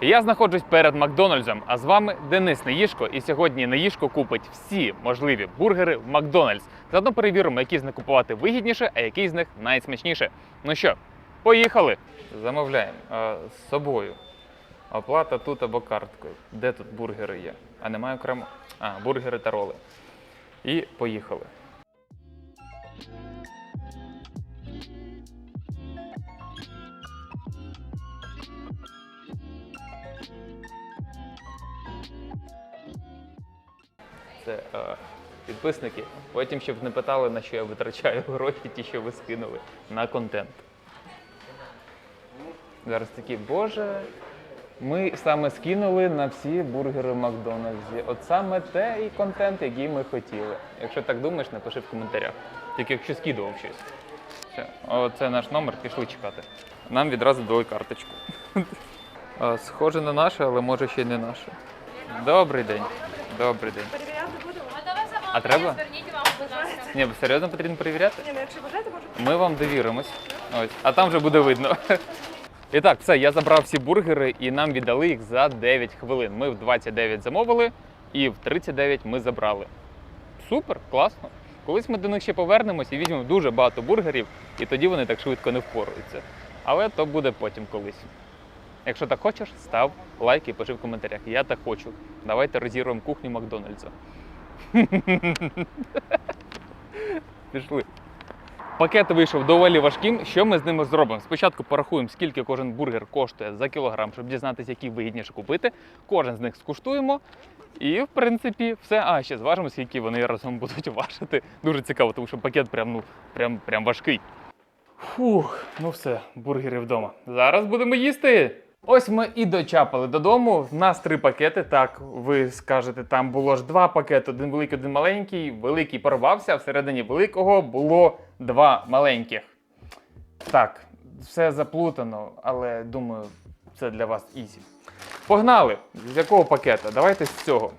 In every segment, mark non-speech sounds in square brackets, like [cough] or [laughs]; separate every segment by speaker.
Speaker 1: Я знаходжусь перед Макдональдсом, а з вами Денис Неїшко. І сьогодні Неїшко купить всі можливі бургери в Макдональдс. Заодно перевіримо, які з них купувати вигідніше, а які з них найсмачніше. Ну що, поїхали! Замовляємо а, з собою. Оплата тут або карткою. Де тут бургери є? А немає окремо. А, бургери та роли. І поїхали. Це е, підписники. Потім, щоб не питали, на що я витрачаю гроші, ті, що ви скинули на контент. Зараз такі, боже, ми саме скинули на всі бургери в Макдональдсі. От саме те і контент, який ми хотіли. Якщо так думаєш, напиши в коментарях. Тільки якщо скидував щось. Все, оце наш номер, пішли чекати. Нам відразу дали карточку. [laughs] Схоже на наше, але може ще й не наше. Добрий день. Добрий день. А треба?
Speaker 2: треба? Зверніть увагу, будь ласка.
Speaker 1: Ні, серйозно потрібно перевіряти?
Speaker 3: Ні, ну якщо бажаєте, можу.
Speaker 1: Ми вам довіримось. Ось, а там вже буде видно. [laughs] І так, все, я забрав всі бургери і нам віддали їх за 9 хвилин. Ми в 29 замовили і в 39 ми забрали. Супер, класно. Колись ми до них ще повернемось і візьмемо дуже багато бургерів, і тоді вони так швидко не впораються. Але то буде потім колись. Якщо так хочеш, став лайк і пиши в коментарях. Я так хочу. Давайте розірвемо кухню Макдональдса. Пішли. Пакет вийшов доволі важким. Що ми з ними зробимо? Спочатку порахуємо, скільки кожен бургер коштує за кілограм, щоб дізнатися, який вигідніше купити. Кожен з них скуштуємо. І, в принципі, все. А, ще зважимо, скільки вони разом будуть [laughs] важити. Дуже цікаво, тому що пакет прям, ну, прям, прям важкий. Фух, ну все, бургери вдома. Зараз будемо їсти. Ось ми і дочапали додому. У нас три пакети. Так, ви скажете, там було ж два пакети: один великий, один маленький. Великий порвався, а всередині великого було два маленьких. Так, все заплутано, але думаю, це для вас ізі. Погнали! З якого пакета? Давайте з цього.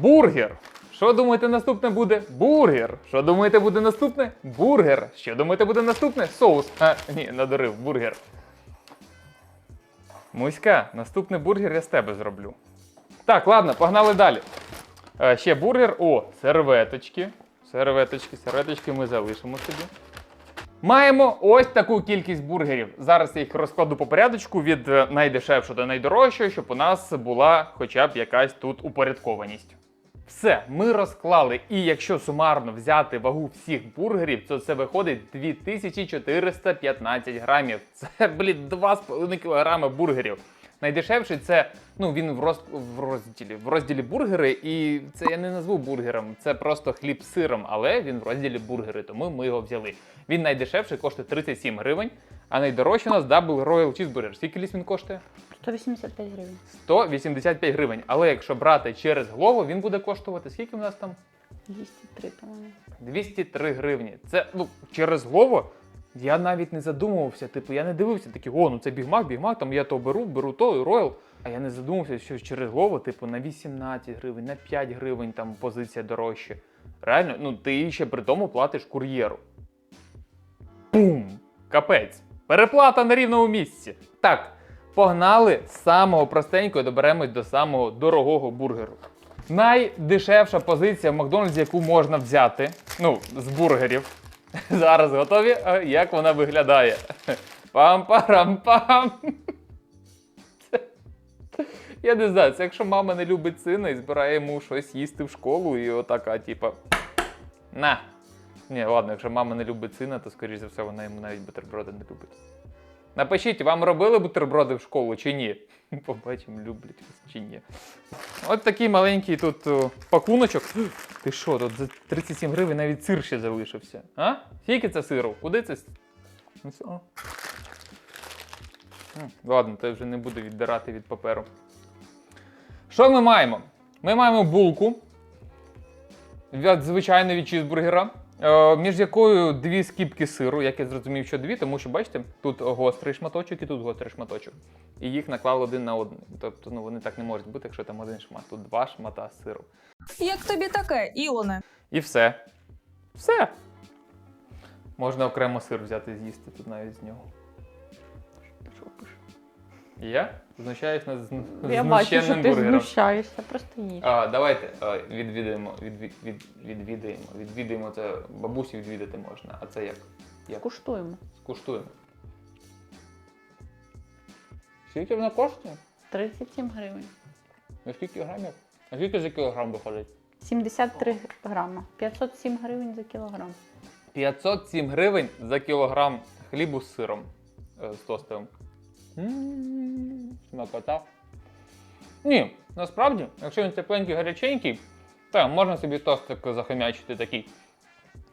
Speaker 1: Бургер. Що думаєте, наступне буде? Бургер. Що думаєте, буде наступне? Бургер. Що думаєте, буде наступне? Соус. А, ні, надурив, бургер. Муська, наступний бургер я з тебе зроблю. Так, ладно, погнали далі. Е, ще бургер. О, серветочки. Серветочки, серветочки ми залишимо собі. Маємо ось таку кількість бургерів. Зараз я їх розкладу по порядочку від е, найдешевшого до найдорожчого, щоб у нас була хоча б якась тут упорядкованість. Все, ми розклали. І якщо сумарно взяти вагу всіх бургерів, то це виходить 2415 грамів. Це, блін, 2,5 кілограми бургерів. Найдешевший це ну він в, роз, в розділі в розділі бургери, і це я не назву бургером, це просто хліб з сиром, але він в розділі бургери, тому ми його взяли. Він найдешевший коштує 37 гривень, а найдорожчий у нас Double Royal Cheeseburger. Скільки ліс він коштує?
Speaker 4: 185 гривень.
Speaker 1: 185 гривень. Але якщо брати через голову, він буде коштувати скільки у нас там?
Speaker 4: 203, по-моєму.
Speaker 1: 203 гривні. Це ну через голову. Я навіть не задумувався. Типу, я не дивився такі, о, ну це бігмак, бігмак, там я то беру, беру то і роял. А я не задумався, що через голову, типу, на 18 гривень, на 5 гривень там позиція дорожче. Реально, ну ти ще при тому платиш кур'єру. Бум! Капець. Переплата на рівному місці. Так, погнали з самого простенького доберемось до самого дорогого бургеру. Найдешевша позиція в Макдональдсі, яку можна взяти, ну, з бургерів. [laughs] Зараз готові, як вона виглядає. [laughs] Пам-парам-пам. [laughs] Я не знаю, це якщо мама не любить сина і збирає йому щось їсти в школу, і отака, типа. На. Ні, ладно, якщо мама не любить сина, то скоріш за все вона йому навіть бутерброди не любить. Напишіть, вам робили бутерброди в школу чи ні? [laughs] Побачимо, люблять вас чи ні. От такий маленький тут о, пакуночок. [gasps] Ти що, тут за 37 гривень навіть сир ще залишився. А? Скільки це сиру? Куди це? с- Ну, о. Ладно, то я вже не буду віддирати від паперу. Що ми маємо? Ми маємо булку. Звичайно, від чізбургера. Е, між якою дві скіпки сиру, як я зрозумів, що дві, тому що бачите, тут гострий шматочок і тут гострий шматочок. І їх наклали один на один. Тобто ну, вони так не можуть бути, якщо там один шмат. Тут два шмата сиру.
Speaker 5: Як тобі таке, Ілоне?
Speaker 1: І все. Все. Можна окремо сир взяти з'їсти тут навіть з нього. Я знущаюсь над зн-
Speaker 4: Я бачу, що
Speaker 1: знущенним
Speaker 4: ти
Speaker 1: бургером.
Speaker 4: знущаєшся, просто їж.
Speaker 1: А, давайте а, відвідаємо, відві- від, відвідаємо, відвідаємо це бабусі відвідати можна. А це як? Як?
Speaker 4: Куштуємо.
Speaker 1: Скуштуємо. Скільки вона коштує?
Speaker 4: 37 гривень.
Speaker 1: На скільки грамів? А скільки за кілограм виходить?
Speaker 4: 73 грама. 507 гривень за кілограм.
Speaker 1: 507 гривень за кілограм хлібу з сиром е, з тостовим. Смакота. Ні, насправді, якщо він тепленький, гаряченький, так, можна собі тостик захомячити такий.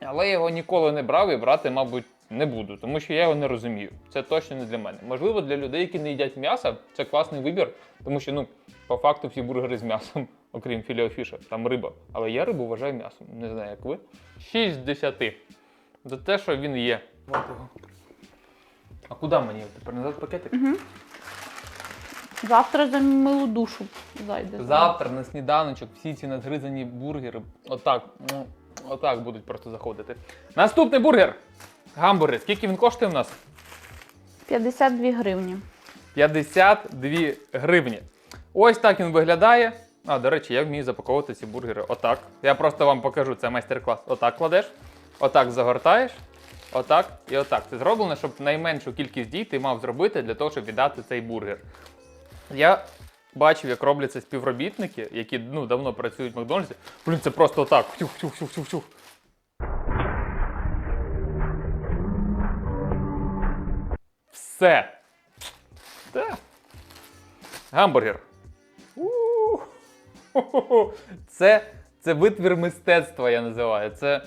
Speaker 1: Але я його ніколи не брав і брати, мабуть, не буду, тому що я його не розумію. Це точно не для мене. Можливо, для людей, які не їдять м'яса, це класний вибір, тому що, ну, по факту всі бургери з м'ясом, [laughs] окрім філеофіша, там риба. Але я рибу вважаю м'ясом. Не знаю, як ви. 6 з 10. За те, що він є. А куди мені тепер назад пакетик?
Speaker 4: Завтра за милу душу зайде.
Speaker 1: Завтра на сніданочок всі ці надгризані бургери отак, ну, отак будуть просто заходити. Наступний бургер. Гамбургер. Скільки він коштує в нас?
Speaker 4: 52 гривні.
Speaker 1: 52 гривні. Ось так він виглядає. А, до речі, я вмію запаковувати ці бургери. Отак. Я просто вам покажу, це майстер-клас. Отак кладеш, отак загортаєш, отак і отак. Це зроблено, щоб найменшу кількість дій ти мав зробити для того, щоб віддати цей бургер. Я бачив, як роблять це співробітники, які ну, давно працюють в Макдональдсі. Блін, це просто отак. Фтюх. Все. Так. Гамбургер. Це, це витвір мистецтва, я називаю. Це,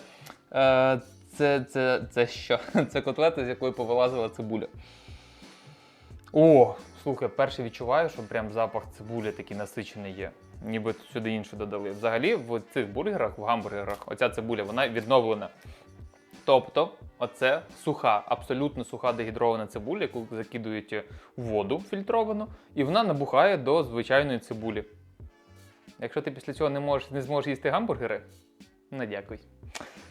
Speaker 1: е, це, це, це що? [laughs] Це котлета, з якої повилазила цибуля. О, слухай, перше відчуваю, що прям запах цибулі такий насичений є. Ніби сюди інше додали. Взагалі, в цих бургерах, в гамбургерах, оця цибуля, вона відновлена. Тобто, оце суха, абсолютно суха дегідрована цибуля, яку закидують в воду фільтровану, і вона набухає до звичайної цибулі. Якщо ти після цього не, можеш, не зможеш їсти гамбургери, не дякуй.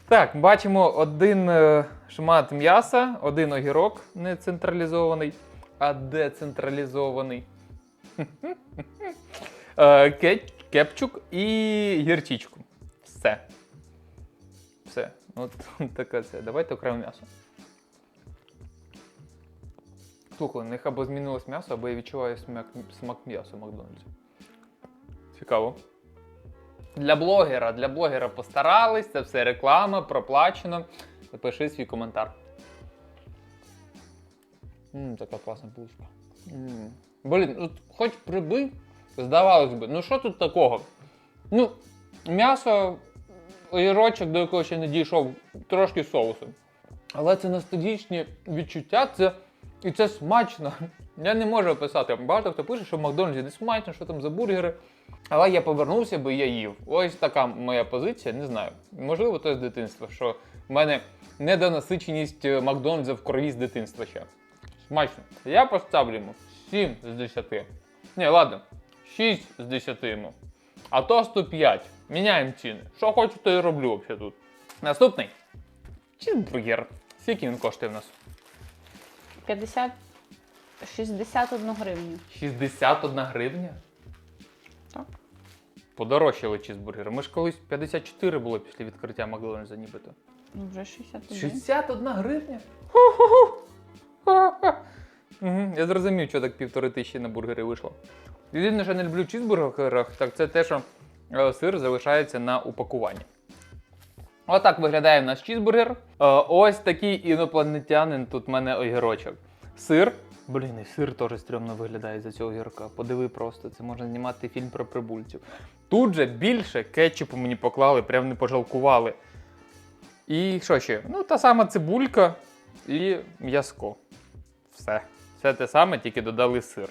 Speaker 1: Так, бачимо один е, шмат м'яса, один огірок не централізований, а децентралізований. [laughs] Е, Кепчук і гірчичку. Все. Все. От [laughs] таке це. Давайте окремо м'ясо. Слухай, них або змінилось м'ясо, або я відчуваю смак м'яса в Макдональдсі. Цікаво. Для блогера, для блогера постарались, це все реклама, проплачено. Напиши свій коментар. Ммм, така класна булочка. М. Блін, от хоч прибий, здавалось би, ну що тут такого? Ну, м'ясо, огірочок, до якого ще не дійшов, трошки соусу. Але це ностальгічні відчуття, це і це смачно. Я не можу описати. Багато хто пише, що в Макдональдсі не смачно, що там за бургери. Але я повернувся, бо я їв. Ось така моя позиція, не знаю. Можливо, то з дитинства, що в мене недонасиченість е, Макдональдса в крові з дитинства ще. Смачно. Я поставлю йому 7 з 10. Ні, ладно, 6 з 10 йому. А то 105. Міняємо ціни. Що хочу, то і роблю взагалі тут. Наступний. Чізбургер. Скільки він коштує в нас?
Speaker 4: 50... 61 гривню.
Speaker 1: 61 гривня?
Speaker 4: Так.
Speaker 1: Подорожчали чізбургери. Ми ж колись 54 було після відкриття Макдональдса нібито.
Speaker 4: Ну, вже 61.
Speaker 1: 61 гривня? Угу, я зрозумів, що так півтори тисячі на бургери вийшло. Єдине, що я не люблю в чізбургерах, так це те, що е, сир залишається на упакуванні. Отак виглядає в наш чізбургер. Е, Ось такий інопланетянин тут в мене огірочок. Сир. Блін, і сир теж стрьомно виглядає за цього огірка. Подиви просто, це можна знімати фільм про прибульців. Тут же більше кетчупу мені поклали, прям не пожалкували. І що ще? Ну, та сама цибулька і м'язко. Все. Все те саме, тільки додали сир.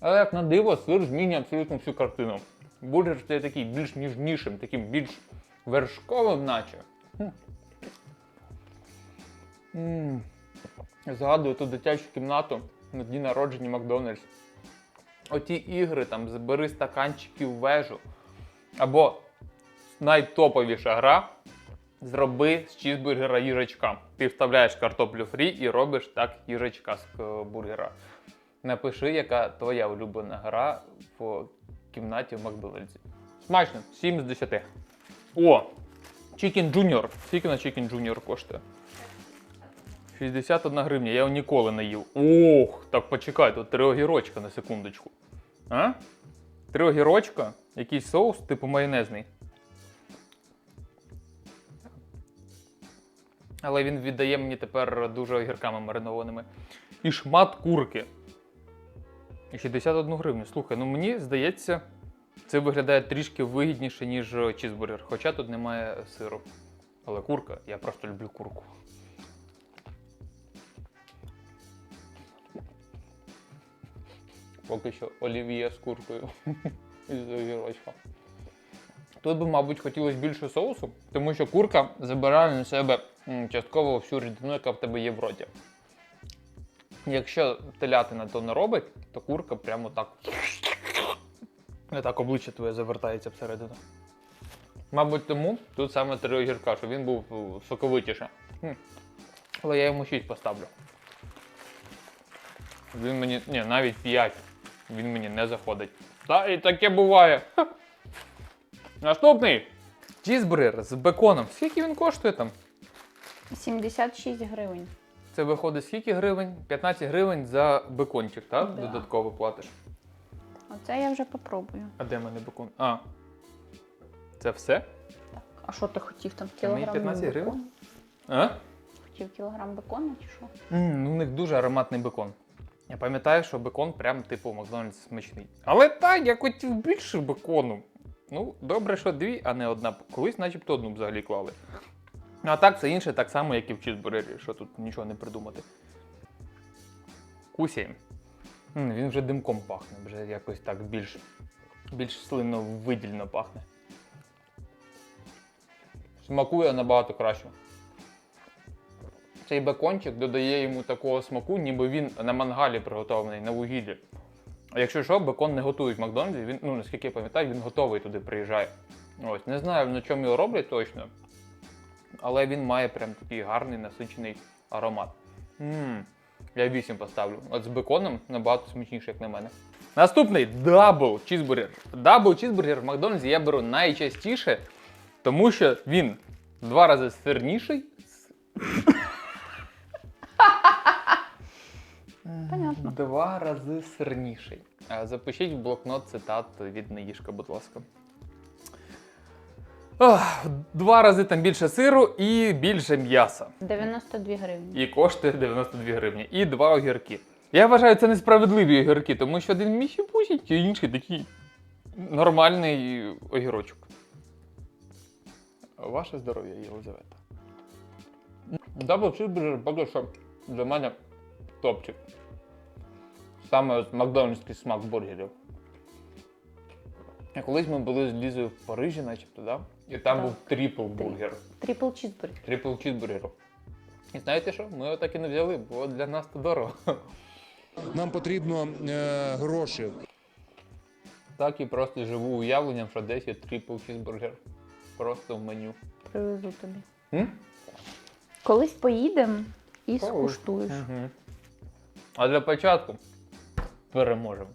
Speaker 1: Але як на диво, сир змінює абсолютно всю картину. Бургер стає такий більш ніжнішим, таким більш вершковим, наче. Хм. Згадую ту дитячу кімнату на дні народження Макдональдс. Оті ігри, там забери стаканчики в вежу. Або найтоповіша гра Зроби з чізбургера їжачка. Ти вставляєш картоплю фрі і робиш так їжачка з е, бургера. Напиши, яка твоя улюблена гра в кімнаті в Макдональдсі. Смачно, 7 з 10. О! Chicken Junior. Скільки на Chicken Junior коштує? 61 гривня, я його ніколи не їв. Ох, так почекай, тут три огірочка на секундочку. А? Три огірочка, якийсь соус, типу майонезний. Але він віддає мені тепер дуже огірками маринованими. І шмат курки. І 61 гривню. Слухай, ну мені здається, це виглядає трішки вигідніше, ніж чізбургер. Хоча тут немає сиру. Але курка, я просто люблю курку. Поки що олів'є з куркою [laughs] із огірочка. Тут би, мабуть, хотілося більше соусу, тому що курка забирає на себе частково всю рідину, яка в тебе є в роті. Якщо телятина то не робить, то курка прямо так. Не так обличчя твоє завертається всередину. Мабуть, тому тут саме три огірка, щоб він був е, соковитіше. Але я йому 6 поставлю. Він мені. Ні, навіть 5. Він мені не заходить. Та і таке буває. Ха. Наступний. Чізбургер з беконом. Скільки він коштує там?
Speaker 4: 76 гривень.
Speaker 1: Це виходить скільки гривень? 15 гривень за бекончик, так?
Speaker 4: Да.
Speaker 1: Додатково платиш.
Speaker 4: Оце я вже попробую.
Speaker 1: А де в мене бекон? А. Це все?
Speaker 4: Так. А що ти хотів там?
Speaker 1: Та мені 15 гривень. А?
Speaker 4: Хотів кілограм бекону чи що?
Speaker 1: М, ну, у них дуже ароматний бекон. Я пам'ятаю, що бекон прям типу Макдональдс смачний. Але так, я хотів більше бекону. Ну, добре, що дві, а не одна. Колись начебто одну взагалі клали. Ну, а так, це інше так само, як і в чізбургері, що тут нічого не придумати. Кусяємо. Він вже димком пахне, вже якось так більш, більш слинно видільно пахне. Смакує набагато краще. Цей бекончик додає йому такого смаку, ніби він на мангалі приготований на вугіллі. А якщо що, бекон не готують в Макдональдсі, він, ну наскільки я пам'ятаю, він готовий туди приїжджає. Ось, не знаю, на чому його роблять точно. Але він має прям такий гарний насичений аромат. Мм, я 8 поставлю. От з беконом набагато смачніше, як на мене. Наступний дабл чізбургер. Дабл чізбургер в Макдональдсі я беру найчастіше, тому що він два рази сирніший.
Speaker 4: Понятно.
Speaker 1: Два рази сирніший. Запишіть в блокнот цитат від Неїшка, будь ласка. Ох, два рази там більше сиру і більше м'яса.
Speaker 4: 92 гривні.
Speaker 1: І коштує 92 гривні. І два огірки. Я вважаю, це несправедливі огірки, тому що один місіпусінький, а інший такий нормальний огірочок. Ваше здоров'я, Єлизавета. Дабл чизбургер поки що для мене топчик. Саме от макдональдський смак бургерів. А Колись ми були з Лізою в Парижі, начебто, да? І там
Speaker 4: Так.
Speaker 1: був трипл бургер.
Speaker 4: Трипл чізбургер.
Speaker 1: Трипл чізбургер. І знаєте що? Ми його так і не взяли, бо для нас то дорого.
Speaker 3: Нам потрібно е, гроші.
Speaker 1: Так і просто живу уявленням, що десь є трипл чізбургер. Просто в меню.
Speaker 4: Привезу тобі.
Speaker 1: М?
Speaker 4: Колись поїдемо і скуштуєш.
Speaker 1: Угу. А для початку переможемо.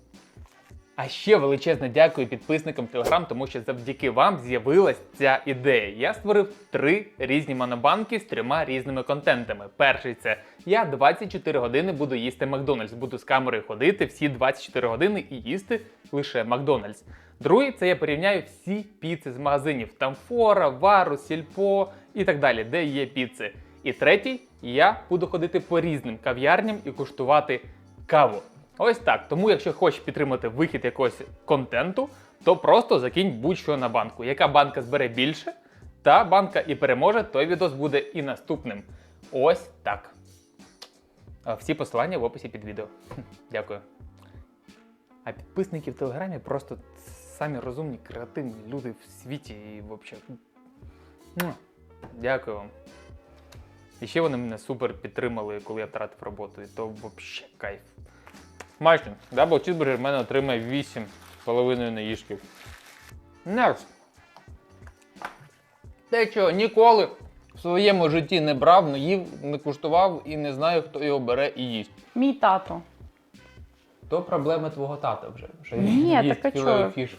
Speaker 1: А ще величезне дякую підписникам Telegram, тому що завдяки вам з'явилась ця ідея. Я створив три різні монобанки з трьома різними контентами. Перший це я 24 години буду їсти Макдональдс. Буду з камерою ходити всі 24 години і їсти лише Макдональдс. Другий це я порівняю всі піци з магазинів: там Фора, Вару, Сільпо і так далі, де є піци. І третій я буду ходити по різним кав'ярням і куштувати каву. Ось так. Тому, якщо хочеш підтримати вихід якогось контенту, то просто закинь будь-що на банку. Яка банка збере більше, та банка і переможе, той відос буде і наступним. Ось так. Всі посилання в описі під відео. Дякую. А підписники в Телеграмі просто самі розумні, креативні люди в світі і взагалі. Дякую вам. І ще вони мене супер підтримали, коли я втратив роботу. І то взагалі кайф. Смачно. Дабл чізбургер в мене отримає 8 з половиною наїжків. Next. Те що, ніколи в своєму житті не брав, не їв, не куштував і не знаю, хто його бере і їсть.
Speaker 4: Мій тато.
Speaker 1: То проблеми твого тата вже. Що
Speaker 4: Ні,
Speaker 1: їсть
Speaker 4: так а чого?
Speaker 1: фіш.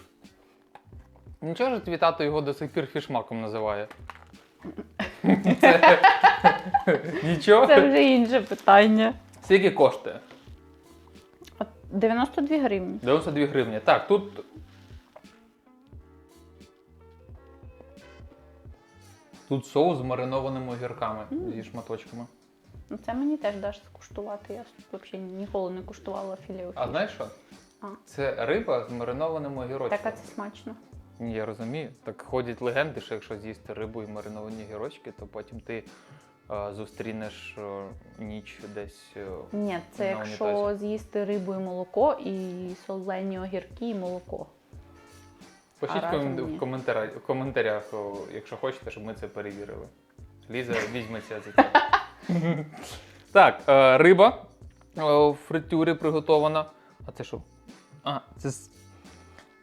Speaker 1: Нічого ж твій тато його до сих пір фішмаком називає. Це... [laughs] Нічого?
Speaker 4: Це вже інше питання.
Speaker 1: Скільки коштує?
Speaker 4: От 92 гривні.
Speaker 1: 92 гривні. Так, тут. Тут соус з маринованими огірками зі шматочками.
Speaker 4: Ну це мені теж даш скуштувати. Я взагалі ніколи не куштувала філе.
Speaker 1: А знаєш що?
Speaker 4: А.
Speaker 1: Це риба з маринованими огірочками.
Speaker 4: Так, а це смачно.
Speaker 1: Ні, я розумію. Так ходять легенди, що якщо з'їсти рибу і мариновані огірочки, то потім ти зустрінеш е, ніч десь. е,
Speaker 4: Ні, це
Speaker 1: На
Speaker 4: якщо
Speaker 1: унітазі.
Speaker 4: з'їсти рибу і молоко, і солені огірки, і молоко.
Speaker 1: Пишіть
Speaker 4: А
Speaker 1: в
Speaker 4: разом
Speaker 1: комент-
Speaker 4: ні.
Speaker 1: коментарях, в коментарях, о, якщо хочете, щоб ми це перевірили. Ліза візьметься за це. [laughs] так, е, риба е, в фритюрі приготована. А це що? А, це.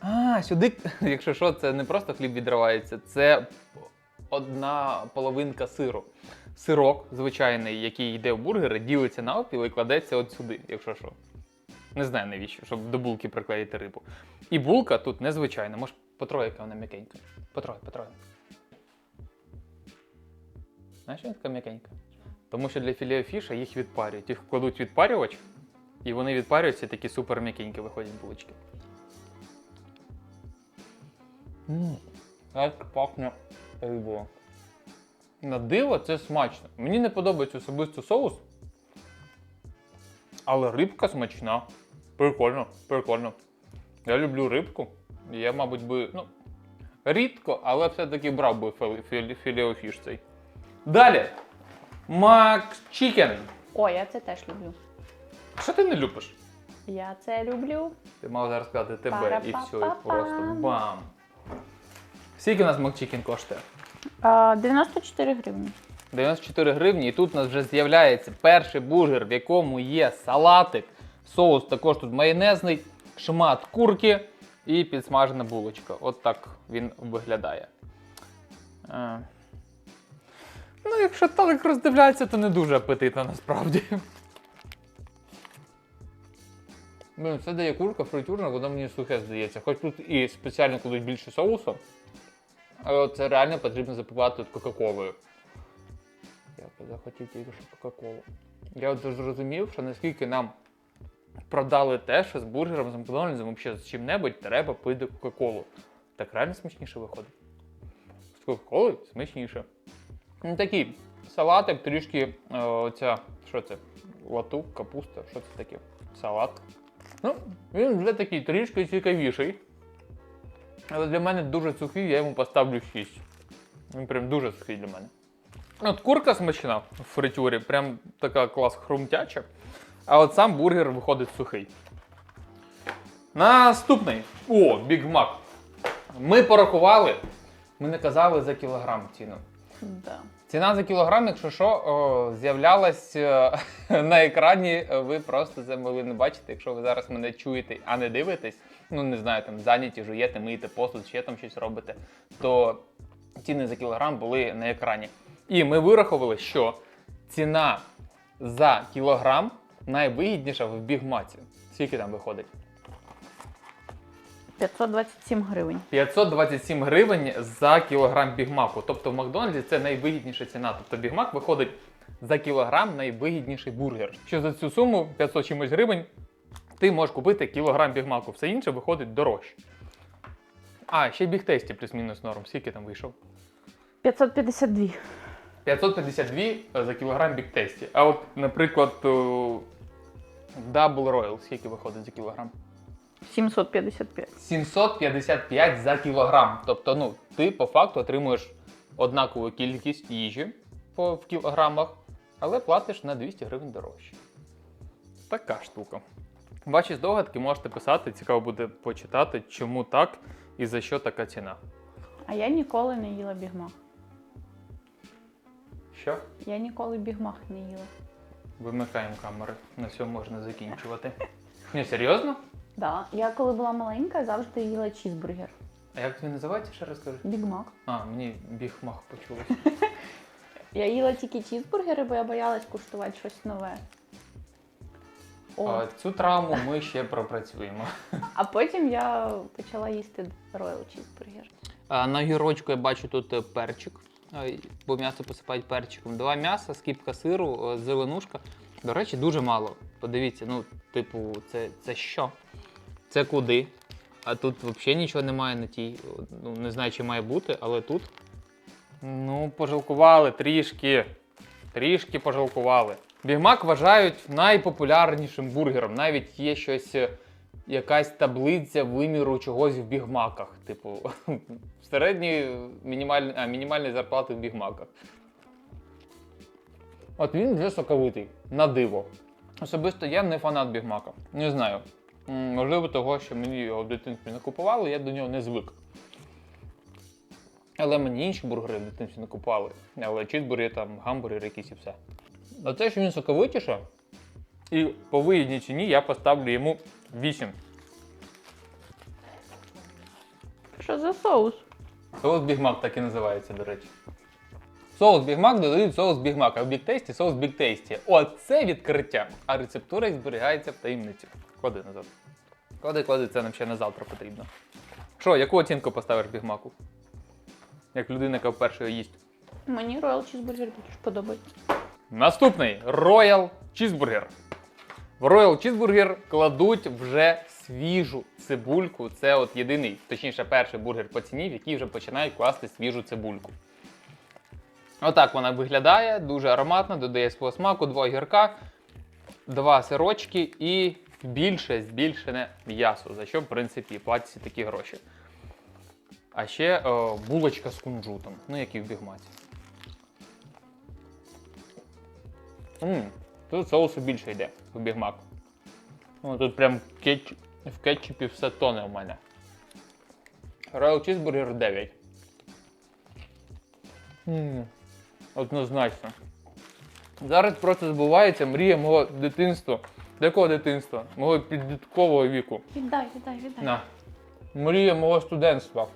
Speaker 1: А, сюди, [laughs] якщо що, це не просто хліб відривається, це одна половинка сиру. Сирок звичайний, який йде в бургери, ділиться навпіл і кладеться от сюди, якщо що. Не знаю навіщо, щоб до булки приклеїти рибу. І булка тут незвичайна. Може, потроє, яка вона м'якенька. Потроє, потроє. Знаєш, вона така м'якенька? Тому що для філе фіша їх відпарюють. Їх кладуть відпарювач, і вони відпарюються такі супер м'якенькі виходять булочки. Як пахне рибою. На диво це смачно. Мені не подобається особисто соус. Але рибка смачна. Прикольно, прикольно. Я люблю рибку. Я, мабуть, би, ну, рідко, але все-таки брав би філеофіш цей. Далі. Макс Чікен.
Speaker 4: О, я це теж люблю.
Speaker 1: Що ти не любиш?
Speaker 4: Я це люблю.
Speaker 1: Ти мав зараз сказати тебе і все, і просто бам. Скільки у нас Макчікен коштує?
Speaker 4: 94 гривні.
Speaker 1: 94 гривні, і тут у нас вже з'являється перший бургер, в якому є салатик, соус також тут майонезний, шмат курки і підсмажена булочка. От так він виглядає. Е. Ну, якщо так роздивляється, то не дуже апетитно насправді. Блін, це дає курка фритюрна, воно мені сухе здається. Хоч тут і спеціально кладуть більше соусу, це реально потрібно запивати Кока-Колою. Я захотів тільки що Кока-Колу. Я от зрозумів, що наскільки нам продали те, що з бургером, з Макдональдсом, взагалі з чим-небудь треба пити Кока-Колу. Так реально смачніше виходить. З Кока-Колою смачніше. Ну такий салатик, трішки е, оця, що це? Латук, капуста, що це таке? Салат. Ну, він вже такий трішки цікавіший. Але для мене дуже сухий, я йому поставлю 6. Він прям дуже сухий для мене. От курка смачна в фритюрі, прям така клас хрумтяча. А от сам бургер виходить сухий. Наступний. О, Біг Мак. Ми порахували. Ми не казали за кілограм ціну.
Speaker 4: Да.
Speaker 1: Ціна за кілограм, якщо що, з'являлась е, [laughs] на екрані. Ви просто це могли не бачити, якщо ви зараз мене чуєте, а не дивитесь. Ну не знаю, там зайняті, жуєте, миєте посуд, ще там щось робите. То ціни за кілограм були на екрані. І ми вирахували, що ціна за кілограм найвигідніша в бігмаці. Скільки там виходить?
Speaker 4: 527 гривень.
Speaker 1: 527 гривень за кілограм бігмаку. Тобто в Макдональдсі це найвигідніша ціна. Тобто бігмак виходить за кілограм найвигідніший бургер. Що за цю суму 500 чимось гривень ти можеш купити кілограм бігмаку, все інше виходить дорожче. А, ще бігтесті плюс-мінус норм. Скільки там вийшов?
Speaker 4: 552.
Speaker 1: 552 за кілограм бігтесті. А от, наприклад, о, Double Royal, скільки виходить за кілограм?
Speaker 4: 755.
Speaker 1: 755 за кілограм. Тобто, ну, ти по факту отримуєш однакову кількість їжі по, в кілограмах, але платиш на 200 гривень дорожче. Така штука. Ваші здогадки можете писати, цікаво буде почитати, чому так і за що така ціна.
Speaker 4: А я ніколи не їла бігмах.
Speaker 1: Що?
Speaker 4: Я ніколи бігмах не їла.
Speaker 1: Вимикаємо камери. На цьому можна закінчувати. Ні, серйозно?
Speaker 4: Да. Я коли була маленька, завжди їла чізбургер.
Speaker 1: А як він називається, ще раз скажи?
Speaker 4: Бігмак.
Speaker 1: А, мені бігмах почулося.
Speaker 4: Я їла тільки чізбургери, бо я боялась куштувати щось нове. О,
Speaker 1: А, цю травму ми ще пропрацюємо.
Speaker 4: а потім я почала їсти роял чізбургер.
Speaker 1: На гірочку я бачу тут е, перчик, бо м'ясо посипають перчиком. Два м'яса, скіпка сиру, е, зеленушка. До речі, дуже мало. Подивіться, ну, типу, це, це що? Це куди? А тут взагалі нічого немає на тій. Ну, не знаю, чи має бути, але тут. Ну, пожалкували трішки. Трішки пожалкували. Бігмак вважають найпопулярнішим бургером. Навіть є щось, е, якась таблиця виміру чогось в бігмаках. Типу, [laughs] середні мінімальні, а, мінімальні зарплати в бігмаках. От він вже соковитий, на диво. Особисто я не фанат бігмака. Не знаю. Можливо, того, що мені його в дитинстві не купували, я до нього не звик. Але мені інші бургери в дитинстві не купували. Але чізбургери, там, гамбургери якісь і все. А те, що він соковитіше, і по вигідній ціні я поставлю йому 8.
Speaker 4: Що за соус?
Speaker 1: Соус бігмак так і називається, до речі. Соус бігмак додають соус бігмак, а в бігтейсті соус бігтейсті. Оце відкриття. А рецептура зберігається в таємниці. Клади назад. Клади, клади, це нам ще на завтра потрібно. Що, яку оцінку поставиш бігмаку? Як людина, яка вперше його їсть.
Speaker 4: Мені роял чізбургер більше подобається.
Speaker 1: Наступний Royal Cheeseburger. В Royal Cheeseburger кладуть вже свіжу цибульку. Це от єдиний, точніше, перший бургер по ціні, в який вже починають класти свіжу цибульку. Отак вона виглядає, дуже ароматно, додає свого смаку, два огірка, два сирочки і більше збільшене м'ясо, за що, в принципі, платяться такі гроші. А ще е, булочка з кунжутом, ну як і в бігмаці. М, Тут соусу більше йде в бігмак. Ну, тут прям кетч... в кетчупі все тоне у мене. Royal Cheeseburger 9. М, Однозначно. Зараз просто збувається мрія мого дитинства. До якого дитинства? Мого підліткового віку.
Speaker 4: Віддай, віддай, віддай.
Speaker 1: На. Мрія мого студентства.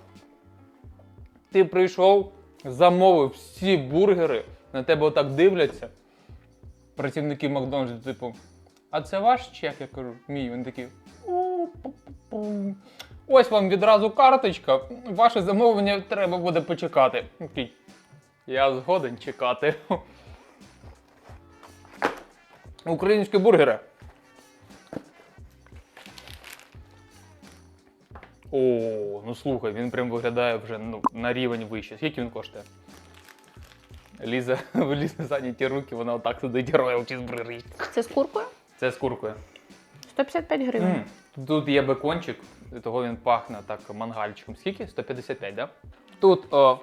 Speaker 1: Ти прийшов, замовив всі бургери, на тебе отак дивляться. Працівники Макдональдсу, типу, а це ваш чек? Я кажу, мій. Він такий. Ось вам відразу карточка. Ваше замовлення треба буде почекати. Такий. Я згоден чекати. Українські бургери. О, ну слухай, він прям виглядає вже ну, на рівень вище. Скільки він коштує? Ліза, [laughs] в Лізи зайняті руки, вона отак сидить роял чізбургер їсть.
Speaker 4: Це з куркою?
Speaker 1: Це з куркою.
Speaker 4: 155 гривень.
Speaker 1: М, Тут є бекончик, і того він пахне так мангальчиком. Скільки? 155, да? Тут о,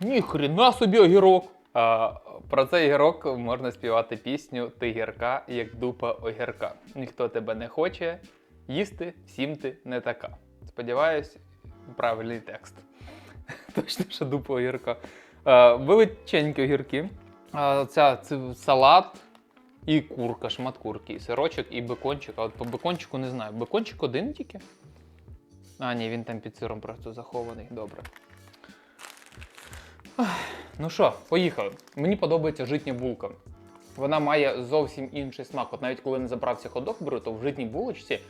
Speaker 1: ніхрена собі огірок. А, про цей огірок можна співати пісню Ти гірка, як дупа огірка. Ніхто тебе не хоче їсти, всім ти не така. Сподіваюсь, правильний текст. [laughs] Точно, що дупа огірка. Величенькі огірки. А, ця, це салат, і курка, шмат курки, і сирочок, і бекончик. А от по бекончику не знаю. Бекончик один тільки? А, ні, він там під сиром просто захований. Добре. Ну що, поїхали. Мені подобається житня булка. Вона має зовсім інший смак. От навіть коли не забрався ходок беру, то в житній булочці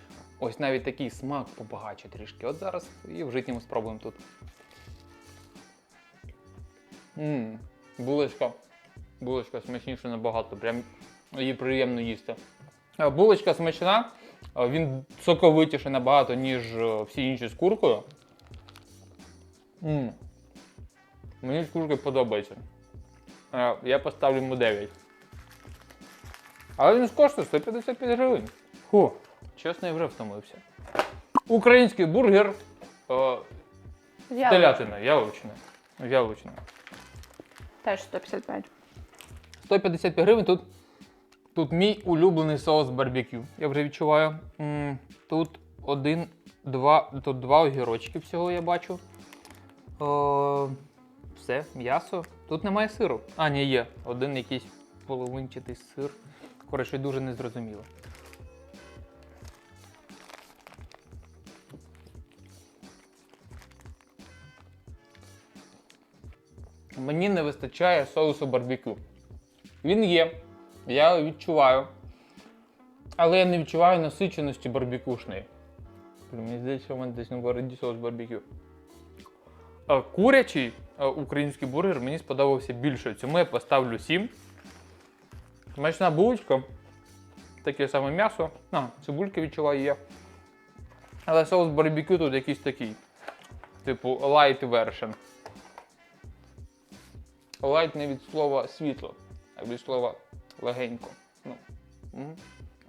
Speaker 1: ось навіть такий смак побагаче трішки. От зараз і в житньому спробуємо тут. Мм, булочка. Булочка смачніша набагато, прям її приємно їсти. Е, Булочка смачна, е, він соковитіше набагато, ніж е, всі інші з куркою. М. Мені з куркою подобається. Я поставлю йому 9. Але він коштує 155 гривень. Фу, чесно, я вже втомився. Український бургер е,
Speaker 4: З
Speaker 1: телятина, яловичина. Яловичина.
Speaker 4: Теж 155.
Speaker 1: 155 гривень тут, тут мій улюблений соус барбекю. Я вже відчуваю. Тут один, два, тут два огірочки всього я бачу. О, все, м'ясо. Тут немає сиру. А, ні, є. Один якийсь половинчатий сир. Коротше, дуже незрозуміло. Мені не вистачає соусу барбекю. Він є, я його відчуваю. Але я не відчуваю насиченості барбекюшної. Мені здається, у мене десь на городі соус барбекю. Курячий український бургер мені сподобався більше. Цьому я поставлю 7. Смачна булочка. Таке саме м'ясо. А, цибульки відчуваю є. Але соус барбекю тут якийсь такий. Типу light version. Light не від слова світло, а від слова легенько. Ну.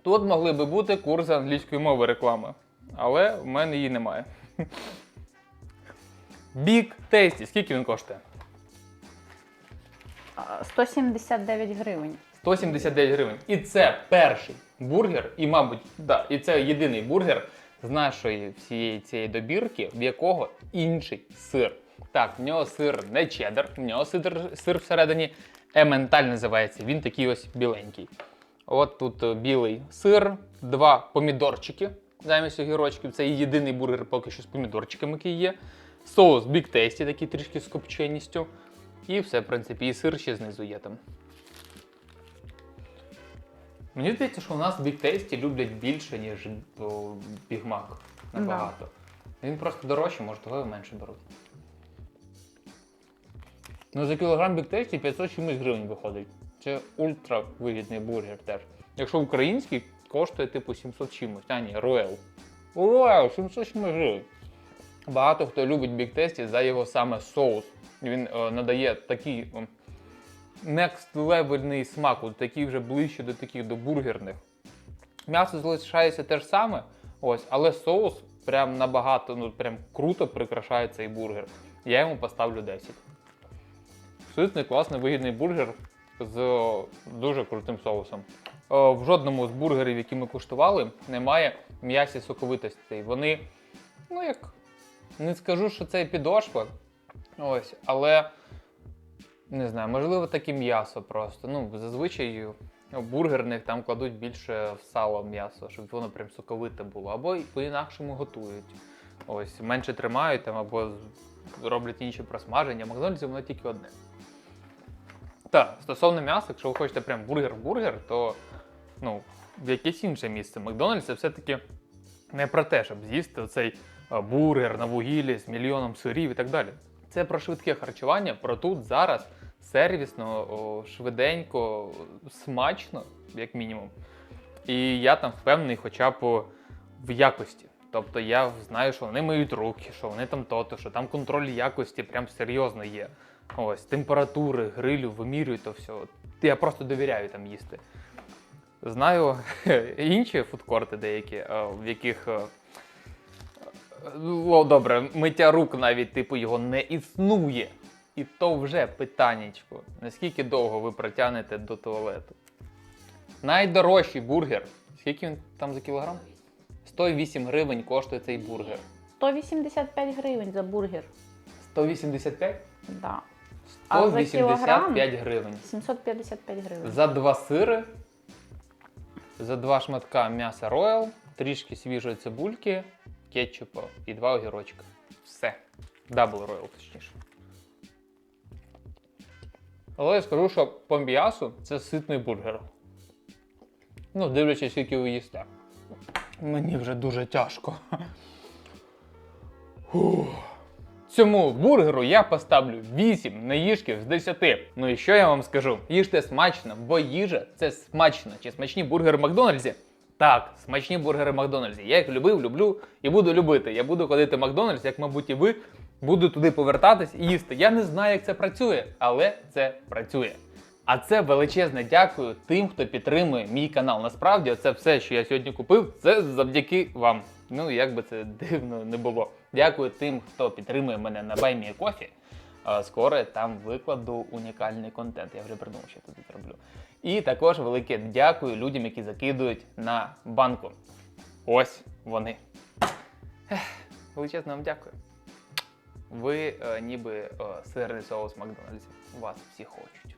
Speaker 1: Тут могли би бути курси англійської мови реклами, але в мене її немає. [laughs] Big Tasty. Скільки він коштує?
Speaker 4: 179 гривень.
Speaker 1: 179 гривень. І це перший бургер, і, мабуть, да, і це єдиний бургер з нашої всієї цієї добірки, в якого інший сир. Так, в нього сир не чеддер, в нього сир, сир всередині ементаль називається. Він такий ось біленький. От тут е, білий сир, два помідорчики замість огірочків. Це єдиний бургер поки що з помідорчиками, який є. Соус Big Tasty, такий трішки з копченістю. І все, в принципі, і сир ще знизу є там. Мені здається, що у нас Big Tasty люблять більше, ніж Big Mac. Набагато. Він просто дорожчий, може, того і менше беруть. Ну, за кілограм Tasty 500 чимось гривень виходить. Це ультра вигідний бургер теж. Якщо український, коштує типу 700 чимось. А ні, Royal. Royal, 700 чимось гривень. Багато хто любить Tasty за його саме соус. Він е, надає такий е, next левельний смак, от такий вже ближче до таких до бургерних. М'ясо залишається те ж саме, ось, але соус прям набагато, ну прям круто прикрашає цей бургер. Я йому поставлю 10. Ситний, класний, вигідний бургер з дуже крутим соусом. В жодному з бургерів, які ми куштували, немає м'ясі соковитостей. Вони, ну як, не скажу, що це підошва, ось, але не знаю, можливо, таке м'ясо просто. Ну, зазвичай в бургерних там кладуть більше в сало м'ясо, щоб воно прям соковите було. Або по-інакшому готують. Ось, менше тримають там, або роблять інші просмаження. Макдональдсі воно тільки одне. Так, стосовно м'яса, якщо ви хочете прям бургер-бургер, то ну, в якесь інше місце. Макдональдс це все-таки не про те, щоб з'їсти цей бургер на вугіллі з мільйоном сирів і так далі. Це про швидке харчування, про тут зараз сервісно, швиденько, смачно, як мінімум. І я там впевнений хоча б в якості. Тобто я знаю, що вони миють руки, що вони там то-то, що там контроль якості прям серйозно є. Ось, температури, грилю, вимірюють то все. Я просто довіряю там їсти. Знаю [laughs] інші фудкорти деякі, е, в яких е, Ну, добре, миття рук навіть, типу, його не існує. І то вже питаннячко. Наскільки довго ви протягнете до туалету? Найдорожчий бургер. Скільки він там за кілограм? 108 гривень коштує цей бургер.
Speaker 4: 185 гривень за бургер.
Speaker 1: 185?
Speaker 4: Да. А за
Speaker 1: 185 гривень.
Speaker 4: 755 гривень.
Speaker 1: За два сири, за два шматка м'яса роял, трішки свіжої цибульки, кетчупу і два огірочка. Все. Дабл роял, точніше. Але я скажу, що по м'ясу це ситний бургер. Ну, дивлячись, скільки ви їсте. Мені вже дуже тяжко. Фух. Цьому бургеру я поставлю 8 наїжків з 10. Ну і що я вам скажу? Їжте смачно, бо їжа це смачно. Чи смачні бургери в Макдональдсі? Так, смачні бургери в Макдональдсі. Я їх любив, люблю і буду любити. Я буду ходити в Макдональдс, як, мабуть, і ви. Буду туди повертатись і їсти. Я не знаю, як це працює, але це працює. А це величезне дякую тим, хто підтримує мій канал. Насправді, це все, що я сьогодні купив, це завдяки вам. Ну, як би це дивно не було. Дякую тим, хто підтримує мене на Баймі Кофі. Скоро там викладу унікальний контент. Я вже придумав, що я тут зроблю. І також велике дякую людям, які закидують на банку. Ось вони. Ех, Величезне вам дякую. Ви е, ніби е, сирний соус Макдональдсів. Вас всі хочуть.